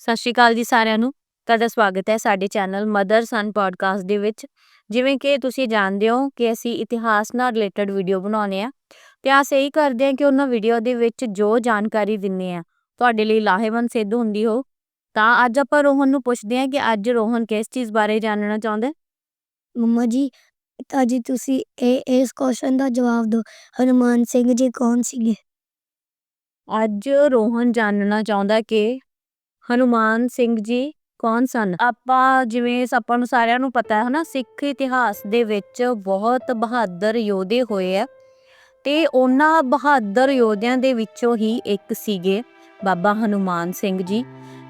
ਸਤਿ ਸ਼੍ਰੀ ਅਕਾਲ ਜੀ ਸਾਰਿਆਂ ਨੂੰ। ਤੁਹਾਡਾ ਸਵਾਗਤ ਹੈ ਸਾਡੇ ਚੈਨਲ ਮਦਰ ਸਨ ਪੋਡਕਾਸਟ ਦੇ ਵਿੱਚ। ਜਿਵੇਂ ਕਿ ਤੁਸੀਂ ਜਾਣਦੇ ਹੋ ਕਿ ਅਸੀਂ ਇਤਿਹਾਸ ਨਾਲ ਰਿਲੇਟਡ ਵੀਡੀਓ ਬਣਾਉਂਦੇ ਆ ਤੇ ਆਸ ਇਹੀ ਕਰਦੇ ਆ ਕਿ ਉਹਨਾਂ ਵੀਡੀਓ ਦੇ ਵਿੱਚ ਜੋ ਜਾਣਕਾਰੀ ਦਿੰਨੇ ਆ ਤੁਹਾਡੇ ਲਈ ਲਾਹੇਵੰਦ ਸਿੱਧ ਹੁੰਦੀ ਹੋ ਤਾਂ ਅੱਜ ਆਪਾਂ ਰੋਹਨ ਨੂੰ ਪੁੱਛਦੇ ਆ ਕਿ ਅੱਜ ਰੋਹਨ ਕਿਸ ਚੀਜ਼ ਬਾਰੇ ਜਾਣਨਾ ਚਾਹੁੰਦਾ? ਮੰਮਾ ਜੀ ਤਾਂ ਜੀ ਤੁਸੀਂ ਇਹ ਇਸ ਕੁਐਸਚਨ ਦਾ ਜਵਾਬ ਦਿਓ। ਹਨੂਮਾਨ ਸਿੰਘ ਜੀ ਕੌਣ ਸੀਗੇ? ਅੱਜ ਰੋਹਨ ਜਾਣਨਾ ਚਾਹੁੰਦਾ ਕਿ ਹਨੂਮਾਨ ਸਿੰਘ ਜੀ ਕੌਣ ਸਨ? ਆਪਾਂ ਜਿਵੇਂ ਆਪਾਂ ਨੂੰ ਸਾਰਿਆਂ ਨੂੰ ਪਤਾ ਹੈ ਹਨਾ, ਸਿੱਖ ਇਤਿਹਾਸ ਦੇ ਵਿੱਚ ਬਹੁਤ ਬਹਾਦਰ ਯੋਧੇ ਹੋਏ ਆ ਤੇ ਉਹਨਾਂ ਬਹਾਦਰ ਯੋਧਿਆਂ ਦੇ ਵਿੱਚੋਂ ਹੀ ਇੱਕ ਸੀਗੇ ਬਾਬਾ ਹਨੂਮਾਨ ਸਿੰਘ ਜੀ,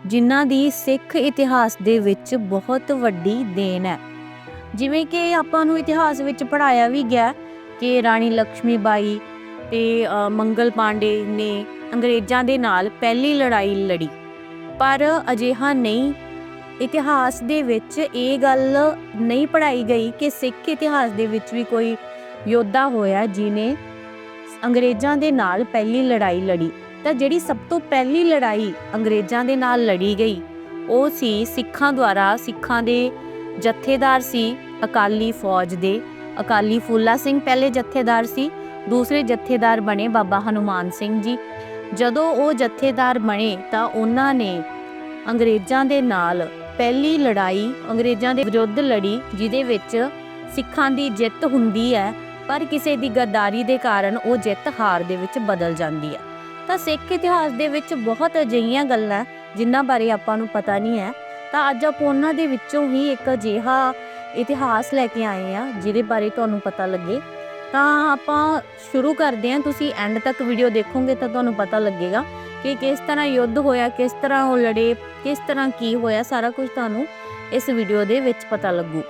ਜਿਨ੍ਹਾਂ ਦੀ ਸਿੱਖ ਇਤਿਹਾਸ ਦੇ ਵਿੱਚ ਬਹੁਤ ਵੱਡੀ ਦੇਣ ਹੈ। ਜਿਵੇਂ ਕਿ ਆਪਾਂ ਨੂੰ ਇਤਿਹਾਸ ਵਿੱਚ ਪੜਾਇਆ ਵੀ ਗਿਆ ਕਿ ਰਾਣੀ ਲక్ష్ਮੀ ਬਾਈ ਤੇ ਮੰਗਲ ਪਾਂਡੇ ਨੇ ਅੰਗਰੇਜ਼ਾਂ ਦੇ ਨਾਲ ਪਹਿਲੀ ਲੜਾਈ ਲੜੀ। ਪਰ ਅਜਿਹਾ ਨਹੀਂ। ਇਤਿਹਾਸ ਦੇ ਵਿੱਚ ਇਹ ਗੱਲ ਨਹੀਂ ਪੜਾਈ ਗਈ ਕਿ ਸਿੱਖ ਇਤਿਹਾਸ ਦੇ ਵਿੱਚ ਵੀ ਕੋਈ ਯੋਧਾ ਹੋਇਆ ਜਿਨੇ ਅੰਗਰੇਜ਼ਾਂ ਦੇ ਨਾਲ ਪਹਿਲੀ ਲੜਾਈ ਲੜੀ। ਤਾਂ ਜਿਹੜੀ ਸਭ ਤੋਂ ਪਹਿਲੀ ਲੜਾਈ ਅੰਗਰੇਜ਼ਾਂ ਦੇ ਨਾਲ ਲੜੀ ਗਈ, ਉਹ ਸੀ ਸਿੱਖਾਂ ਦੁਆਰਾ ਸਿੱਖਾਂ ਦੇ ਜਥੇਦਾਰ ਸੀ ਅਕਾਲੀ ਫੌਜ ਦੇ। ਅਕਾਲੀ ਫੂਲਾ ਸਿੰਘ ਪਹਿਲੇ ਜਥੇਦਾਰ ਸੀ, ਦੂਸਰੇ ਜਥੇਦਾਰ ਬਣੇ ਬਾਬਾ ਹਨੂਮਾਨ ਸਿੰਘ ਜੀ। ਜਦੋਂ ਉਹ ਜਥੇਦਾਰ ਬਣੇ ਤਾਂ ਉਹਨਾਂ ਨੇ ਅੰਗਰੇਜ਼ਾਂ ਦੇ ਨਾਲ ਪਹਿਲੀ ਲੜਾਈ, ਅੰਗਰੇਜ਼ਾਂ ਦੇ ਵਿਰੁੱਧ ਲੜੀ, ਜਿਹਦੇ ਵਿੱਚ ਸਿੱਖਾਂ ਦੀ ਜਿੱਤ ਹੁੰਦੀ ਹੈ, ਪਰ ਕਿਸੇ ਦੀ ਗੱਦਾਰੀ ਦੇ ਕਾਰਨ ਉਹ ਜਿੱਤ ਹਾਰ ਦੇ ਵਿੱਚ ਬਦਲ ਜਾਂਦੀ ਹੈ। ਤਾਂ ਸਿੱਖ ਇਤਿਹਾਸ ਦੇ ਵਿੱਚ ਬਹੁਤ ਅਜਿਹੀਆਂ ਗੱਲਾਂ ਜਿਨ੍ਹਾਂ ਬਾਰੇ ਆਪਾਂ ਨੂੰ ਪਤਾ ਨਹੀਂ ਹੈ। ਤਾਂ ਅੱਜ ਆਪਾਂ ਉਹਨਾਂ ਦੇ ਵਿੱਚੋਂ ਹੀ ਇੱਕ ਅਜਿਹਾ ਇਤਿਹਾਸ ਲੈ ਕੇ ਆਏ ਆ ਜਿਹਦੇ ਬਾਰੇ ਤੁਹਾਨੂੰ ਪਤਾ ਲੱਗੇ। ਤਾਂ ਆਪਾਂ ਸ਼ੁਰੂ ਕਰਦੇ ਹਾਂ। ਤੁਸੀਂ ਐਂਡ ਤੱਕ ਵੀਡੀਓ ਦੇਖੋਗੇ ਤਾਂ ਤੁਹਾਨੂੰ ਪਤਾ ਲੱਗੇਗਾ ਕਿ ਕਿਸ ਤਰ੍ਹਾਂ ਯੁੱਧ ਹੋਇਆ, ਕਿਸ ਤਰ੍ਹਾਂ ਉਹ ਲੜੇ, ਕਿਸ ਤਰ੍ਹਾਂ ਕੀ ਹੋਇਆ, ਸਾਰਾ ਕੁਝ ਤੁਹਾਨੂੰ ਇਸ ਵੀਡੀਓ ਦੇ ਵਿੱਚ ਪਤਾ ਲੱਗੂ।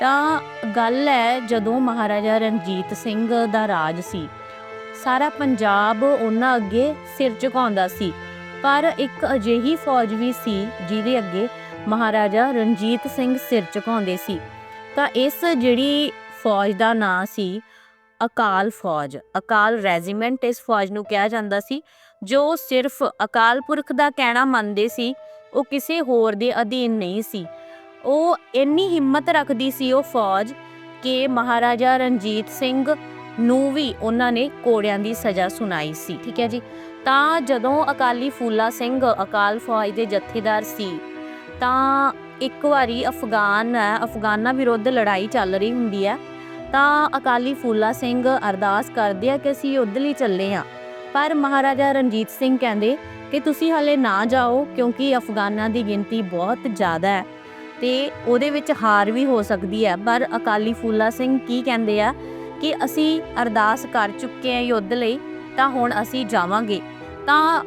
ਤਾਂ ਗੱਲ ਹੈ, ਜਦੋਂ ਮਹਾਰਾਜਾ ਰਣਜੀਤ ਸਿੰਘ ਦਾ ਰਾਜ ਸੀ, ਸਾਰਾ ਪੰਜਾਬ ਉਹਨਾਂ ਅੱਗੇ ਸਿਰ ਝੁਕਾਉਂਦਾ ਸੀ। ਪਰ ਇੱਕ ਅਜਿਹੀ ਫੌਜ ਵੀ ਸੀ, ਜਿਹਦੇ ਅੱਗੇ ਮਹਾਰਾਜਾ ਰਣਜੀਤ ਸਿੰਘ ਸਿਰ ਝੁਕਾਉਂਦੇ ਸੀ। ਤਾਂ ਇਸ ਜਿਹੜੀ ਫੌਜ ਦਾ ਨਾਂ ਸੀ ਅਕਾਲ ਫੌਜ। ਅਕਾਲ ਰੈਜੀਮੈਂਟ ਇਸ ਫੌਜ ਨੂੰ ਕਿਹਾ ਜਾਂਦਾ ਸੀ, ਜੋ ਸਿਰਫ ਅਕਾਲ ਪੁਰਖ ਦਾ ਕਹਿਣਾ ਮੰਨਦੇ ਸੀ, ਉਹ ਕਿਸੇ ਹੋਰ ਦੇ ਅਧੀਨ ਨਹੀਂ ਸੀ। ਉਹ ਇੰਨੀ ਹਿੰਮਤ ਰੱਖਦੀ ਸੀ ਉਹ ਫੌਜ ਕਿ ਮਹਾਰਾਜਾ ਰਣਜੀਤ ਸਿੰਘ ਨੂੰ ਵੀ ਉਹਨਾਂ ਨੇ ਕੋੜਿਆਂ ਦੀ ਸਜ਼ਾ ਸੁਣਾਈ ਸੀ। ਠੀਕ ਹੈ ਜੀ? ਤਾਂ ਜਦੋਂ ਅਕਾਲੀ ਫੂਲਾ ਸਿੰਘ ਅਕਾਲ ਫੌਜ ਦੇ ਜਥੇਦਾਰ ਸੀ, ਤਾਂ ਇੱਕ ਵਾਰੀ ਅਫਗਾਨ ਹੈ ਅਫਗਾਨਾਂ ਵਿਰੁੱਧ ਲੜਾਈ ਚੱਲ ਰਹੀ ਹੁੰਦੀ ਹੈ। ਤਾਂ ਅਕਾਲੀ ਫੂਲਾ ਸਿੰਘ ਅਰਦਾਸ ਕਰਦੇ ਆ ਕਿ ਅਸੀਂ ਯੁੱਧ ਲਈ ਚੱਲੇ ਆ। ਪਰ ਮਹਾਰਾਜਾ ਰਣਜੀਤ ਸਿੰਘ ਕਹਿੰਦੇ ਕਿ ਤੁਸੀਂ ਹਲੇ ਨਾ ਜਾਓ ਕਿਉਂਕਿ ਅਫਗਾਨਾਂ ਦੀ ਗਿਣਤੀ ਬਹੁਤ ਜ਼ਿਆਦਾ ਹੈ। ਤੇ ਉਹਦੇ ਵਿੱਚ ਹਾਰ ਵੀ ਹੋ ਸਕਦੀ ਹੈ। ਪਰ ਅਕਾਲੀ ਫੂਲਾ ਸਿੰਘ ਕੀ ਕਹਿੰਦੇ ਆ ਕਿ ਅਸੀਂ ਅਰਦਾਸ ਕਰ ਚੁੱਕੇ ਹਾਂ ਯੁੱਧ ਲਈ, ਤਾਂ ਹੁਣ ਅਸੀਂ ਜਾਵਾਂਗੇ। ਤਾਂ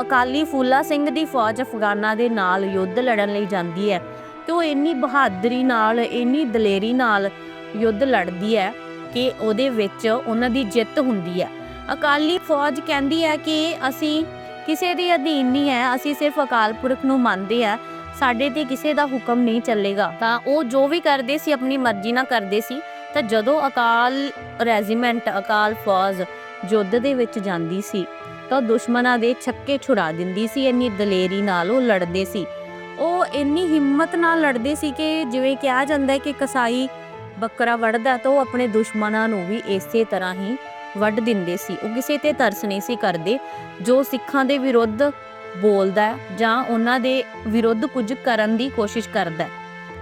ਅਕਾਲੀ ਫੂਲਾ ਸਿੰਘ ਦੀ ਫੌਜ ਅਫਗਾਨਾਂ ਦੇ ਨਾਲ ਯੁੱਧ ਲੜਨ ਲਈ ਜਾਂਦੀ ਹੈ। ਤੇ ਉਹ ਇੰਨੀ ਬਹਾਦਰੀ ਨਾਲ, ਇੰਨੀ ਦਲੇਰੀ ਨਾਲ ਯੁੱਧ ਲੜਦੀ ਹੈ ਕਿ ਉਹਦੇ ਵਿੱਚ ਉਹਨਾਂ ਦੀ ਜਿੱਤ ਹੁੰਦੀ ਹੈ। ਅਕਾਲੀ ਫੌਜ ਕਹਿੰਦੀ ਹੈ ਕਿ ਅਸੀਂ ਕਿਸੇ ਦੇ ਅਧੀਨ ਨਹੀਂ ਹੈ, ਅਸੀਂ ਸਿਰਫ ਅਕਾਲ ਪੁਰਖ ਨੂੰ ਮੰਨਦੇ ਆ ਸਾਡੇ ਤੇ ਕਿਸੇ ਦਾ ਹੁਕਮ ਨਹੀਂ ਚੱਲੇਗਾ। ਤਾਂ ਉਹ ਜੋ ਵੀ ਕਰਦੇ ਸੀ, ਆਪਣੀ ਮਰਜ਼ੀ ਨਾਲ ਕਰਦੇ ਸੀ, ਤਾਂ ਜਦੋਂ ਅਕਾਲ ਰੈਜੀਮੈਂਟ, ਅਕਾਲ ਫੌਜ ਯੁੱਧ ਦੇ ਵਿੱਚ ਜਾਂਦੀ ਸੀ, ਤਾਂ ਦੁਸ਼ਮਣਾਂ ਦੇ ਛੱਕੇ ਛੁਡਾ ਦਿੰਦੀ ਸੀ, ਇੰਨੀ ਦਲੇਰੀ ਨਾਲ ਉਹ ਲੜਦੇ ਸੀ। ਉਹ ਇੰਨੀ ਹਿੰਮਤ ਨਾਲ ਲੜਦੇ ਸੀ ਕਿ ਜਿਵੇਂ ਕਿਹਾ ਜਾਂਦਾ ਹੈ ਕਿ ਕਸਾਈ ਬੱਕਰਾ ਵੱਢਦਾ ਤਾਂ ਉਹ ਆਪਣੇ ਦੁਸ਼ਮਣਾਂ ਨੂੰ ਵੀ ਇਸੇ ਤਰ੍ਹਾਂ ਹੀ ਵੱਢ ਦਿੰਦੇ ਸੀ। ਉਹ ਕਿਸੇ ਤੇ ਤਰਸ ਨਹੀਂ ਸੀ ਕਰਦੇ। ਜੋ ਸਿੱਖਾਂ ਦੇ ਵਿਰੁੱਧ ਬੋਲਦਾ ਜਾਂ ਉਹਨਾਂ ਦੇ ਵਿਰੁੱਧ ਕੁਝ ਕਰਨ ਦੀ ਕੋਸ਼ਿਸ਼ ਕਰਦਾ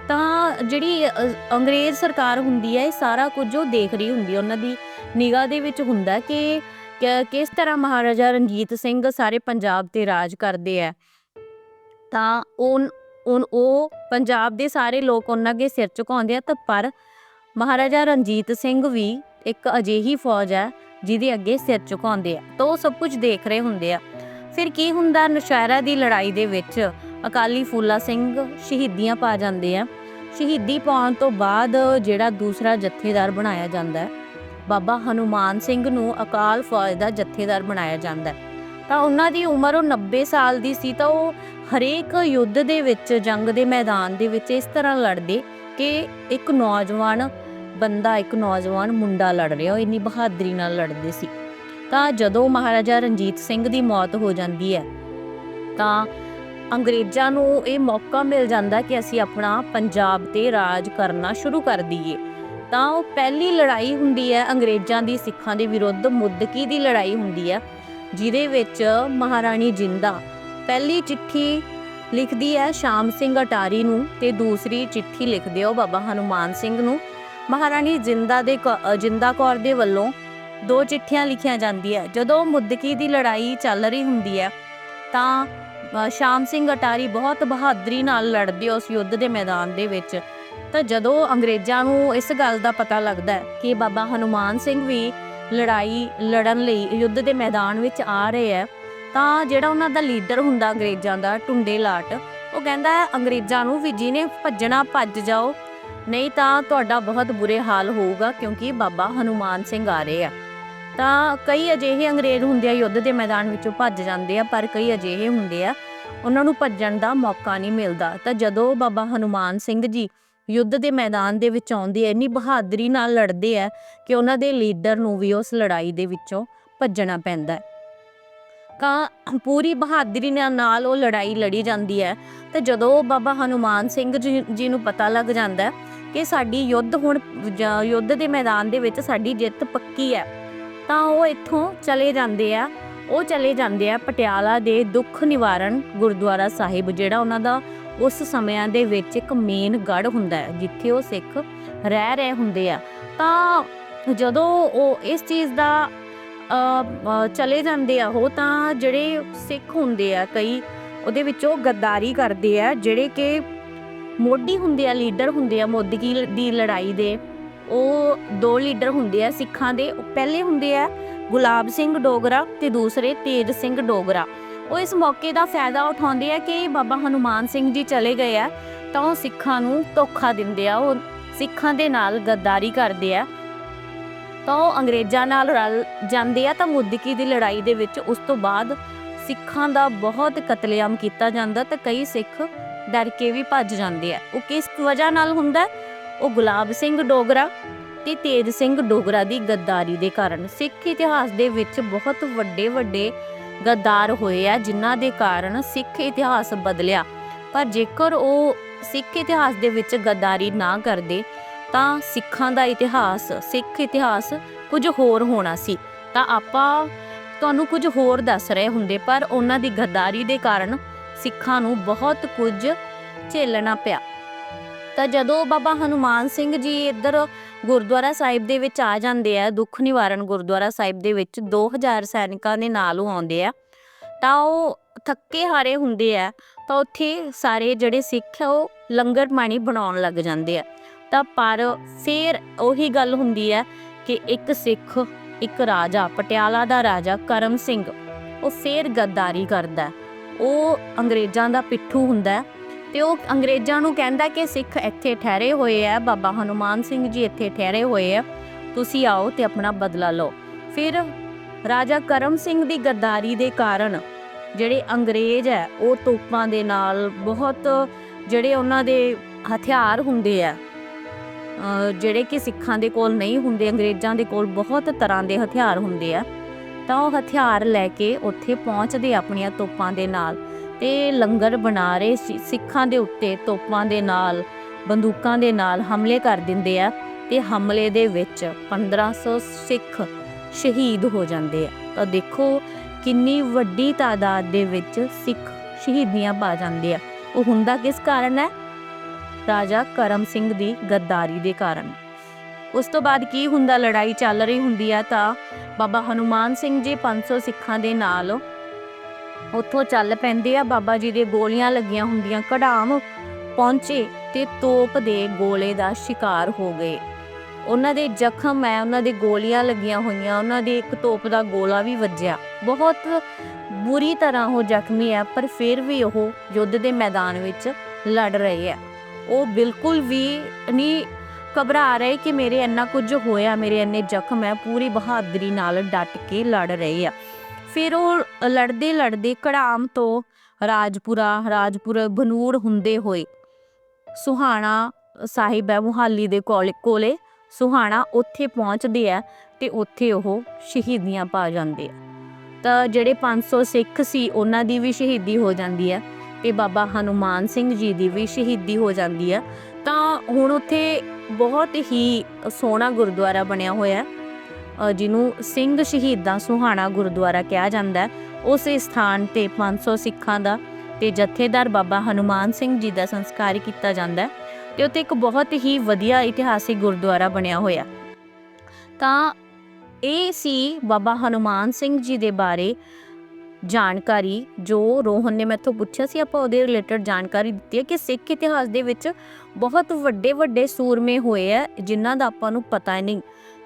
ਤਾਂ ਜਿਹੜੀ ਅੰਗਰੇਜ਼ ਸਰਕਾਰ ਹੁੰਦੀ ਹੈ, ਇਹ ਸਾਰਾ ਕੁਝ ਉਹ ਦੇਖ ਰਹੀ ਹੁੰਦੀ ਉਹਨਾਂ ਦੀ ਨਿਗਾਹ ਦੇ ਵਿੱਚ ਹੁੰਦਾ ਕਿ ਕਿਸ ਤਰ੍ਹਾਂ ਮਹਾਰਾਜਾ ਰਣਜੀਤ ਸਿੰਘ ਸਾਰੇ ਪੰਜਾਬ ਤੇ ਰਾਜ ਕਰਦੇ ਆ ਤਾਂ ਉਹ, ਉਹ- ਪੰਜਾਬ ਦੇ ਸਾਰੇ ਲੋਕ ਉਹਨਾਂ ਦੇ ਸਿਰ ਝੁਕਾਉਂਦੇ ਆ ਤਾਂ ਪਰ ਮਹਾਰਾਜਾ ਰਣਜੀਤ ਸਿੰਘ ਵੀ ਇੱਕ ਅਜਿਹੀ ਫੌਜ ਹੈ ਜਿਹਦੇ ਅੱਗੇ ਸਿਰ ਝੁਕਾਉਂਦੇ ਆ, ਤਾਂ ਉਹ ਸਭ ਕੁਝ ਦੇਖ ਰਹੇ ਹੁੰਦੇ ਆ। ਫਿਰ ਕੀ ਹੁੰਦਾ, ਨੁਸ਼ਹਿਰਾ ਦੀ ਲੜਾਈ ਦੇ ਵਿੱਚ ਅਕਾਲੀ ਫੂਲਾ ਸਿੰਘ ਸ਼ਹੀਦੀਆਂ ਪਾ ਜਾਂਦੇ ਆ। ਸ਼ਹੀਦੀ ਪਾਉਣ ਤੋਂ ਬਾਅਦ ਜਿਹੜਾ ਦੂਸਰਾ ਜਥੇਦਾਰ ਬਣਾਇਆ ਜਾਂਦਾ ਹੈ, ਬਾਬਾ ਹਨੂਮਾਨ ਸਿੰਘ ਨੂੰ ਅਕਾਲ ਫੌਜ ਦਾ ਜਥੇਦਾਰ ਬਣਾਇਆ ਜਾਂਦਾ ਹੈ। ਤਾਂ ਉਹਨਾਂ ਦੀ ਉਮਰ ਉਹ 90 ਸਾਲ ਦੀ ਸੀ, ਤਾਂ ਉਹ ਹਰੇਕ ਯੁੱਧ ਦੇ ਵਿੱਚ, ਜੰਗ ਦੇ ਮੈਦਾਨ ਦੇ ਵਿੱਚ ਇਸ ਤਰ੍ਹਾਂ ਲੜਦੇ ਕਿ ਇੱਕ ਨੌਜਵਾਨ ਬੰਦਾ ਇੱਕ ਨੌਜਵਾਨ ਮੁੰਡਾ ਲੜ ਰਿਹਾ, ਉਹ ਇੰਨੀ ਬਹਾਦਰੀ ਨਾਲ ਲੜਦੇ ਸੀ। ਤਾਂ ਜਦੋਂ ਮਹਾਰਾਜਾ ਰਣਜੀਤ ਸਿੰਘ ਦੀ ਮੌਤ ਹੋ ਜਾਂਦੀ ਹੈ, ਤਾਂ ਅੰਗਰੇਜ਼ਾਂ ਨੂੰ ਇਹ ਮੌਕਾ ਮਿਲ ਜਾਂਦਾ ਕਿ ਅਸੀਂ ਆਪਣਾ ਪੰਜਾਬ ਤੇ ਰਾਜ ਕਰਨਾ ਸ਼ੁਰੂ ਕਰ ਦਈਏ। ਤਾਂ ਉਹ ਪਹਿਲੀ ਲੜਾਈ ਹੁੰਦੀ ਹੈ, ਅੰਗਰੇਜ਼ਾਂ ਦੀ, ਸਿੱਖਾਂ ਦੇ ਵਿਰੁੱਧ ਮੁੱਦਕੀ ਦੀ ਲੜਾਈ ਹੁੰਦੀ ਹੈ, ਜਿਹਦੇ ਵਿੱਚ ਮਹਾਰਾਣੀ ਜਿੰਦਾ ਪਹਿਲੀ ਚਿੱਠੀ ਲਿਖਦੀ ਹੈ ਸ਼ਾਮ ਸਿੰਘ ਅਟਾਰੀ ਨੂੰ ਤੇ ਦੂਸਰੀ ਚਿੱਠੀ ਲਿਖਦੇ ਹੋ ਬਾਬਾ ਹਨੂਮਾਨ ਸਿੰਘ ਨੂੰ। ਮਹਾਰਾਣੀ ਜਿੰਦਾ ਦੇ ਕੌ- ਜਿੰਦਾ ਕੌਰ ਦੇ ਵੱਲੋਂ ਦੋ ਚਿੱਠੀਆਂ ਲਿਖੀਆਂ ਜਾਂਦੀਆਂ ਜਦੋਂ ਮੁੱਦਕੀ ਦੀ ਲੜਾਈ ਚੱਲ ਰਹੀ ਹੁੰਦੀ ਹੈ, ਤਾਂ ਸ਼ਾਮ ਸਿੰਘ ਅਟਾਰੀ ਬਹੁਤ ਬਹਾਦਰੀ ਨਾਲ ਲੜਦੇ ਉਸ ਯੁੱਧ ਦੇ ਮੈਦਾਨ ਦੇ ਵਿੱਚ। ਤਾਂ ਜਦੋਂ ਅੰਗਰੇਜ਼ਾਂ ਨੂੰ ਇਸ ਗੱਲ ਦਾ ਪਤਾ ਲੱਗਦਾ ਹੈ ਕਿ ਬਾਬਾ ਹਨੂਮਾਨ ਸਿੰਘ ਵੀ ਲੜਾਈ ਲੜਨ ਲਈ ਯੁੱਧ ਦੇ ਮੈਦਾਨ ਵਿੱਚ ਆ ਰਹੇ ਹੈ, ਤਾਂ ਜਿਹੜਾ ਉਹਨਾਂ ਦਾ ਲੀਡਰ ਹੁੰਦਾ ਅੰਗਰੇਜ਼ਾਂ ਦਾ, ਟੁੰਡੇ ਲਾਟ, ਉਹ ਕਹਿੰਦਾ ਅੰਗਰੇਜ਼ਾਂ ਨੂੰ ਵੀ ਜਿਹਨੇ ਭੱਜਣਾ ਭੱਜ ਜਾਓ ਨਹੀਂ ਤਾਂ ਤੁਹਾਡਾ ਬਹੁਤ ਬੁਰੇ ਹਾਲ ਹੋਊਗਾ ਕਿਉਂਕਿ ਬਾਬਾ ਹਨੂਮਾਨ ਸਿੰਘ ਆ ਰਹੇ ਆ। ਤਾਂ ਕਈ ਅਜਿਹੇ ਅੰਗਰੇਜ਼ ਹੁੰਦੇ ਆ, ਯੁੱਧ ਦੇ ਮੈਦਾਨ ਵਿੱਚੋਂ ਭੱਜ ਜਾਂਦੇ ਆ, ਪਰ ਕਈ ਅਜਿਹੇ ਹੁੰਦੇ ਆ, ਉਹਨਾਂ ਨੂੰ ਭੱਜਣ ਦਾ ਮੌਕਾ ਨਹੀਂ ਮਿਲਦਾ। ਤਾਂ ਜਦੋਂ ਬਾਬਾ ਹਨੂਮਾਨ ਸਿੰਘ ਜੀ ਯੁੱਧ ਦੇ ਮੈਦਾਨ ਦੇ ਵਿੱਚ ਆਉਂਦੇ ਆ, ਇੰਨੀ ਬਹਾਦਰੀ ਨਾਲ ਲੜਦੇ ਆ ਕਿ ਉਹਨਾਂ ਦੇ ਲੀਡਰ ਨੂੰ ਵੀ ਉਸ ਲੜਾਈ ਦੇ ਵਿੱਚੋਂ ਭੱਜਣਾ ਪੈਂਦਾ ਹੈ। ਤਾਂ ਪੂਰੀ ਬਹਾਦਰੀ ਨਾਲ ਉਹ ਲੜਾਈ ਲੜੀ ਜਾਂਦੀ ਹੈ। ਤੇ ਜਦੋਂ ਬਾਬਾ ਹਨੂਮਾਨ ਸਿੰਘ ਜੀ ਜੀ ਨੂੰ ਪਤਾ ਲੱਗ ਜਾਂਦਾ ਹੈ ਕਿ ਸਾਡੀ ਯੁੱਧ ਹੁਣ ਯੁੱਧ ਦੇ ਮੈਦਾਨ ਦੇ ਵਿੱਚ ਸਾਡੀ ਜਿੱਤ ਪੱਕੀ ਹੈ। ਤਾਂ ਉਹ ਇੱਥੋਂ ਚਲੇ ਜਾਂਦੇ ਆ, ਉਹ ਚਲੇ ਜਾਂਦੇ ਆ ਪਟਿਆਲਾ ਦੇ ਦੁੱਖ ਨਿਵਾਰਨ ਗੁਰਦੁਆਰਾ ਸਾਹਿਬ, ਜਿਹੜਾ ਉਹਨਾਂ ਦਾ ਉਸ ਸਮਿਆਂ ਦੇ ਵਿੱਚ ਇੱਕ ਮੇਨ ਗੜ ਹੁੰਦਾ ਹੈ, ਜਿੱਥੇ ਉਹ ਸਿੱਖ ਰਹਿ ਰਹੇ ਹੁੰਦੇ ਆ। ਤਾਂ ਜਦੋਂ ਉਹ ਇਸ ਚੀਜ਼ ਦਾ ਚਲੇ ਜਾਂਦੇ ਆ, ਉਹ ਤਾਂ ਜਿਹੜੇ ਸਿੱਖ ਹੁੰਦੇ ਆ, ਕਈ ਉਹਦੇ ਵਿੱਚੋਂ ਗੱਦਾਰੀ ਕਰਦੇ ਆ, ਜਿਹੜੇ ਕਿ ਮੋਢੀ ਹੁੰਦੇ ਆ, ਲੀਡਰ ਹੁੰਦੇ ਆ ਮੋਦਗੀ ਦੀ ਲੜਾਈ ਦੇ। ਉਹ ਦੋ ਲੀਡਰ ਹੁੰਦੇ ਆ ਸਿੱਖਾਂ ਦੇ। ਪਹਿਲੇ ਹੁੰਦੇ ਆ ਗੁਲਾਬ ਸਿੰਘ ਡੋਗਰਾ ਤੇ ਦੂਸਰੇ ਤੇਜ ਸਿੰਘ ਡੋਗਰਾ। ਉਹ ਇਸ ਮੌਕੇ ਦਾ ਫਾਇਦਾ ਉਠਾਉਂਦੇ ਆ ਕਿ ਬਾਬਾ ਹਨੂਮਾਨ ਸਿੰਘ ਜੀ ਚਲੇ ਗਏ ਆ, ਤਾਂ ਉਹ ਸਿੱਖਾਂ ਨੂੰ ਧੋਖਾ ਦਿੰਦੇ ਆ। ਉਹ ਸਿੱਖਾਂ ਦੇ ਨਾਲ ਗੱਦਾਰੀ ਕਰਦੇ ਆ। ਤਾਂ ਉਹ ਅੰਗਰੇਜ਼ਾਂ ਨਾਲ ਰਲ ਜਾਂਦੇ ਆ, ਤਾਂ ਮੁੱਦਕੀ ਦੀ ਲੜਾਈ ਦੇ ਵਿੱਚ ਉਸ ਤੋਂ ਬਾਅਦ ਸਿੱਖਾਂ ਦਾ ਬਹੁਤ ਕਤਲੇਆਮ ਕੀਤਾ ਜਾਂਦਾ, ਤਾਂ ਕਈ ਸਿੱਖ ਡਰ ਕੇ ਵੀ ਭੱਜ ਜਾਂਦੇ ਆ। ਉਹ ਕਿਸ ਵਜ੍ਹਾ ਨਾਲ ਹੁੰਦਾ? ਉਹ ਗੁਲਾਬ ਸਿੰਘ ਡੋਗਰਾ ਤੇ ਤੇਜ ਸਿੰਘ ਡੋਗਰਾ ਦੀ ਗੱਦਾਰੀ ਦੇ ਕਾਰਨ। ਸਿੱਖ ਇਤਿਹਾਸ ਦੇ ਵਿੱਚ ਬਹੁਤ ਵੱਡੇ ਵੱਡੇ ਗੱਦਾਰ ਹੋਏ ਆ, ਜਿਨ੍ਹਾਂ ਦੇ ਕਾਰਨ ਸਿੱਖ ਇਤਿਹਾਸ ਬਦਲਿਆ। ਪਰ ਜੇਕਰ ਉਹ ਸਿੱਖ ਇਤਿਹਾਸ ਦੇ ਵਿੱਚ ਗੱਦਾਰੀ ਨਾ ਕਰਦੇ, ਤਾਂ ਸਿੱਖਾਂ ਦਾ ਇਤਿਹਾਸ, ਸਿੱਖ ਇਤਿਹਾਸ ਕੁਝ ਹੋਰ ਹੋਣਾ ਸੀ। ਤਾਂ ਆਪਾਂ ਤੁਹਾਨੂੰ ਕੁਝ ਹੋਰ ਦੱਸ ਰਹੇ ਹੁੰਦੇ, ਪਰ ਉਹਨਾਂ ਦੀ ਗੱਦਾਰੀ ਦੇ ਕਾਰਨ ਸਿੱਖਾਂ ਨੂੰ ਬਹੁਤ ਕੁਝ ਝੇਲਣਾ ਪਿਆ। ਤਾਂ ਜਦੋਂ ਬਾਬਾ ਹਨੂਮਾਨ ਸਿੰਘ ਜੀ ਇੱਧਰ ਗੁਰਦੁਆਰਾ ਸਾਹਿਬ ਦੇ ਵਿੱਚ ਆ ਜਾਂਦੇ ਆ, ਦੁੱਖ ਨਿਵਾਰਨ ਗੁਰਦੁਆਰਾ ਸਾਹਿਬ ਦੇ ਵਿੱਚ 2000 ਸੈਨਿਕਾਂ ਦੇ ਨਾਲ ਉਹ ਆਉਂਦੇ ਆ, ਤਾਂ ਉਹ ਥੱਕੇ ਹਾਰੇ ਹੁੰਦੇ ਆ, ਤਾਂ ਉੱਥੇ ਸਾਰੇ ਜਿਹੜੇ ਸਿੱਖ ਆ, ਉਹ ਲੰਗਰ ਪਾਣੀ ਬਣਾਉਣ ਲੱਗ ਜਾਂਦੇ ਆ। ਤਾਂ ਪਰ ਫੇਰ ਉਹੀ ਗੱਲ ਹੁੰਦੀ ਹੈ ਕਿ ਇੱਕ ਸਿੱਖ, ਇੱਕ ਰਾਜਾ, ਪਟਿਆਲਾ ਦਾ ਰਾਜਾ ਕਰਮ ਸਿੰਘ, ਉਹ ਫੇਰ ਗੱਦਾਰੀ ਕਰਦਾ। ਉਹ ਅੰਗਰੇਜ਼ਾਂ ਦਾ ਪਿੱਠੂ ਹੁੰਦਾ ਹੈ ਤੇ ਉਹ ਅੰਗਰੇਜ਼ਾਂ ਨੂੰ ਕਹਿੰਦਾ ਕਿ ਸਿੱਖ ਇੱਥੇ ਠਹਿਰੇ ਹੋਏ ਆ, ਬਾਬਾ ਹਨੂਮਾਨ ਸਿੰਘ ਜੀ ਇੱਥੇ ਠਹਿਰੇ ਹੋਏ ਆ, ਤੁਸੀਂ ਆਓ ਤੇ ਆਪਣਾ ਬਦਲਾ ਲਓ। ਫਿਰ ਰਾਜਾ ਕਰਮ ਸਿੰਘ ਦੀ ਗੱਦਾਰੀ ਦੇ ਕਾਰਨ ਜਿਹੜੇ ਅੰਗਰੇਜ਼ ਹੈ, ਉਹ ਤੋਪਾਂ ਦੇ ਨਾਲ ਬਹੁਤ ਜਿਹੜੇ ਉਹਨਾਂ ਦੇ ਹਥਿਆਰ ਹੁੰਦੇ ਆ ਜਿਹੜੇ ਕਿ ਸਿੱਖਾਂ ਦੇ ਕੋਲ ਨਹੀਂ ਹੁੰਦੇ, ਅੰਗਰੇਜ਼ਾਂ ਦੇ ਕੋਲ ਬਹੁਤ ਤਰ੍ਹਾਂ ਦੇ ਹਥਿਆਰ ਹੁੰਦੇ ਆ ਤਾਂ ਉਹ ਹਥਿਆਰ ਲੈ ਕੇ ਉੱਥੇ ਪਹੁੰਚਦੇ ਆਪਣੀਆਂ ਤੋਪਾਂ ਦੇ ਨਾਲ ਤੇ ਲੰਗਰ ਬਣਾ ਰਹੇ ਸਿੱਖਾਂ ਦੇ ਉੱਤੇ ਤੋਪਾਂ ਦੇ ਨਾਲ, ਬੰਦੂਕਾਂ ਦੇ ਨਾਲ ਹਮਲੇ ਕਰ ਦਿੰਦੇ ਆ ਤੇ ਹਮਲੇ ਦੇ ਵਿੱਚ 1500 ਸਿੱਖ ਸ਼ਹੀਦ ਹੋ ਜਾਂਦੇ ਆ। ਤਾਂ ਦੇਖੋ ਕਿੰਨੀ ਵੱਡੀ ਤਾਦਾਦ ਦੇ ਵਿੱਚ ਸਿੱਖ ਸ਼ਹੀਦੀਆਂ ਪਾ ਜਾਂਦੇ ਆ। ਉਹ ਹੁੰਦਾ ਕਿਸ ਕਾਰਨ ਹੈ? ਰਾਜਾ ਕਰਮ ਸਿੰਘ ਦੀ ਗੱਦਾਰੀ ਦੇ ਕਾਰਨ। ਉਸ ਤੋਂ ਬਾਅਦ ਕੀ ਹੁੰਦਾ? ਲੜਾਈ ਚੱਲ ਰਹੀ ਹੁੰਦੀ ਆ ਤਾਂ ਬਾਬਾ ਹਨੂਮਾਨ ਸਿੰਘ ਜੀ 500 ਸਿੱਖਾਂ ਦੇ ਨਾਲ। ਉੱਥੋਂ ਚੱਲ ਪੈਂਦੇ ਆ, ਬਾਬਾ ਜੀ ਦੇ ਗੋਲੀਆਂ ਲੱਗੀਆਂ ਹੁੰਦੀਆਂ, ਕਢਾਮ ਪਹੁੰਚੇ ਤੇ ਤੋਪ ਦੇ ਗੋਲੇ ਦਾ ਸ਼ਿਕਾਰ ਹੋ ਗਏ। ਉਹਨਾਂ ਦੇ ਜ਼ਖਮ ਹੈ ਉਹਨਾਂ ਦੇ ਗੋਲੀਆਂ ਲੱਗੀਆਂ ਹੋਈਆਂ, ਉਹਨਾਂ ਦੇ ਇੱਕ ਤੋਪ ਦਾ ਗੋਲਾ ਵੀ ਵੱਜਿਆ। ਬਹੁਤ ਬੁਰੀ ਤਰ੍ਹਾਂ ਉਹ ਜ਼ਖਮੀ ਹੈ ਪਰ ਫਿਰ ਵੀ ਉਹ ਯੁੱਧ ਦੇ ਮੈਦਾਨ ਵਿੱਚ ਲੜ ਰਹੇ ਆ ਉਹ ਬਿਲਕੁਲ ਵੀ ਨਹੀਂ ਘਬਰਾ ਰਹੇ ਕਿ ਮੇਰੇ ਇੰਨਾ ਕੁਝ ਹੋਇਆ, ਮੇਰੇ ਇੰਨੇ ਜ਼ਖਮ ਹੈ, ਪੂਰੀ ਬਹਾਦਰੀ ਨਾਲ ਡਟ ਕੇ ਲੜ ਰਹੇ ਆ। ਫਿਰ ਉਹ ਲੜਦੇ ਲੜਦੇ ਕੜਾਮ ਤੋਂ ਰਾਜਪੁਰਾ, ਰਾਜਪੁਰ ਬਨੂੜ ਹੁੰਦੇ ਹੋਏ ਸੁਹਾਣਾ ਸਾਹਿਬ ਹੈ, ਮੁਹਾਲੀ ਦੇ ਕੋਲ, ਕੋਲੇ ਸੁਹਾਣਾ ਉੱਥੇ ਪਹੁੰਚਦੇ ਆ ਤੇ ਉੱਥੇ ਉਹ ਸ਼ਹੀਦੀਆਂ ਪਾ ਜਾਂਦੇ ਆ। ਤਾਂ ਜਿਹੜੇ 500 ਸਿੱਖ ਸੀ, ਉਹਨਾਂ ਦੀ ਵੀ ਸ਼ਹੀਦੀ ਹੋ ਜਾਂਦੀ ਹੈ ਤੇ ਬਾਬਾ ਹਨੂਮਾਨ ਸਿੰਘ ਜੀ ਦੀ ਵੀ ਸ਼ਹੀਦੀ ਹੋ ਜਾਂਦੀ ਹੈ ਤਾਂ ਹੁਣ ਉੱਥੇ ਬਹੁਤ ਹੀ ਸੋਹਣਾ ਗੁਰਦੁਆਰਾ ਬਣਿਆ ਹੋਇਆ ਹੈ। ਜਿਹਨੂੰ ਸਿੰਘ ਸ਼ਹੀਦਾਂ ਸੁਹਾਣਾ ਗੁਰਦੁਆਰਾ ਕਿਹਾ ਜਾਂਦਾ ਹੈ। ਉਸ ਸਥਾਨ ਤੇ 500 ਸਿੱਖਾਂ ਦਾ ਤੇ ਜਥੇਦਾਰ ਬਾਬਾ ਹਨੂਮਾਨ ਸਿੰਘ ਜੀ ਦਾ ਸੰਸਕਾਰ ਕੀਤਾ ਜਾਂਦਾ ਹੈ ਤੇ ਉੱਥੇ ਇੱਕ ਬਹੁਤ ਹੀ ਵਧੀਆ ਇਤਿਹਾਸਿਕ ਗੁਰਦੁਆਰਾ ਬਣਿਆ ਹੋਇਆ ਤਾਂ ਇਹ ਸੀ ਬਾਬਾ ਹਨੂਮਾਨ ਸਿੰਘ ਜੀ ਦੇ ਬਾਰੇ ਜਾਣਕਾਰੀ ਜੋ ਰੋਹਨ ਨੇ ਮੈਥੋਂ ਪੁੱਛਿਆ ਸੀ, ਆਪਾਂ ਉਹਦੇ ਰਿਲੇਟਡ ਜਾਣਕਾਰੀ ਦਿੱਤੀ ਹੈ ਕਿ ਸਿੱਖ ਇਤਿਹਾਸ ਦੇ ਵਿੱਚ ਬਹੁਤ ਵੱਡੇ ਵੱਡੇ ਸੂਰਮੇ ਹੋਏ ਆ, ਜਿਨ੍ਹਾਂ ਦਾ ਆਪਾਂ ਨੂੰ ਪਤਾ ਨਹੀਂ।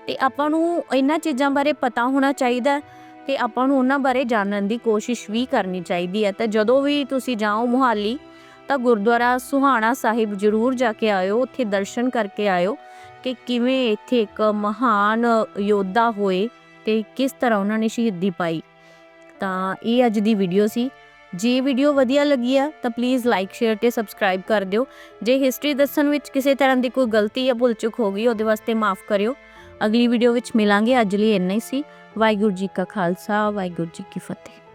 ਤੇ ਆਪਾਂ ਨੂੰ ਇਹਨਾਂ ਚੀਜ਼ਾਂ ਬਾਰੇ ਪਤਾ ਹੋਣਾ ਚਾਹੀਦਾ ਹੈ ਤੇ ਆਪਾਂ ਨੂੰ ਉਹਨਾਂ ਬਾਰੇ ਜਾਣਨ ਦੀ ਕੋਸ਼ਿਸ਼ ਵੀ ਕਰਨੀ ਚਾਹੀਦੀ ਹੈ। ਤਾਂ ਜਦੋਂ ਵੀ ਤੁਸੀਂ ਜਾਓ ਮੁਹਾਲੀ, ਤਾਂ ਗੁਰਦੁਆਰਾ ਸੁਹਾਣਾ ਸਾਹਿਬ ਜ਼ਰੂਰ ਜਾ ਕੇ ਆਇਓ, ਉੱਥੇ ਦਰਸ਼ਨ ਕਰਕੇ ਆਇਓ ਕਿ ਕਿਵੇਂ ਇੱਥੇ ਇੱਕ ਮਹਾਨ ਯੋਧਾ ਹੋਏ ਤੇ ਕਿਸ ਤਰ੍ਹਾਂ ਉਹਨਾਂ ਨੇ ਸ਼ਹੀਦੀ ਪਾਈ। ਤਾਂ ਇਹ ਅੱਜ ਦੀ ਵੀਡੀਓ ਸੀ। ਜੇ ਵੀਡੀਓ ਵਧੀਆ ਲੱਗੀ ਆ, ਤਾਂ ਪਲੀਜ਼ ਲਾਈਕ ਸ਼ੇਅਰ ਤੇ ਸਬਸਕ੍ਰਾਈਬ ਕਰ ਦਿਓ। ਜੇ ਹਿਸਟਰੀ ਦੱਸਣ ਵਿੱਚ ਕਿਸੇ ਤਰ੍ਹਾਂ ਦੀ ਕੋਈ ਗਲਤੀ ਜਾਂ ਭੁੱਲ ਚੁੱਕ ਹੋ ਗਈ, ਉਹਦੇ ਵਾਸਤੇ ਮਾਫ ਕਰਿਓ। ਅਗਲੀ ਵੀਡੀਓ ਵਿੱਚ ਮਿਲਾਂਗੇ। ਅੱਜ ਲਈ ਇੰਨਾ ਹੀ ਸੀ। ਵਾਹਿਗੁਰੂ ਜੀ ਕਾ ਖਾਲਸਾ, ਵਾਹਿਗੁਰੂ ਜੀ ਕੀ ਫਤਿਹ।